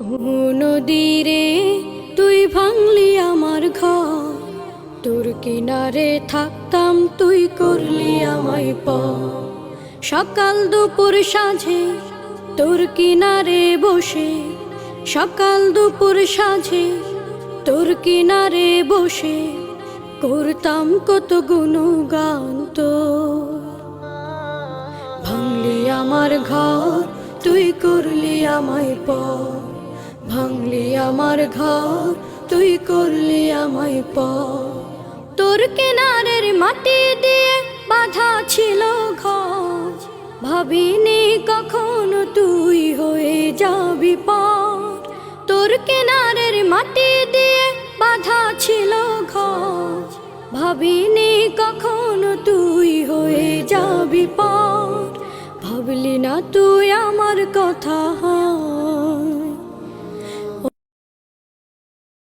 নদীরে তুই ভাঙলি আমার ঘর। তোর কিনারে থাকতাম, তুই করলি আমায় প সকাল দুপুর সাঁঝে, তোর কিনারে বসে। সকাল দুপুর সাঁঝে, তোর কিনারে বসে। করতাম কত গুণগান তো ভাঙলি আমার ঘর, তুই করলি আমায় প ভাঙলি আমার ঘর, তুই করলি আমায় প তোর কেনারের মাটি দিয়ে বাধা ছিল ঘর। ভাবিনি কখনো তুই হয়ে যাবি পার। তোর কেনারের মাটি দিয়ে বাধা ছিল ঘর। ভাবিনি কখনো তুই হয়ে যাবি পার। ভাবলি না তুই আমার কথা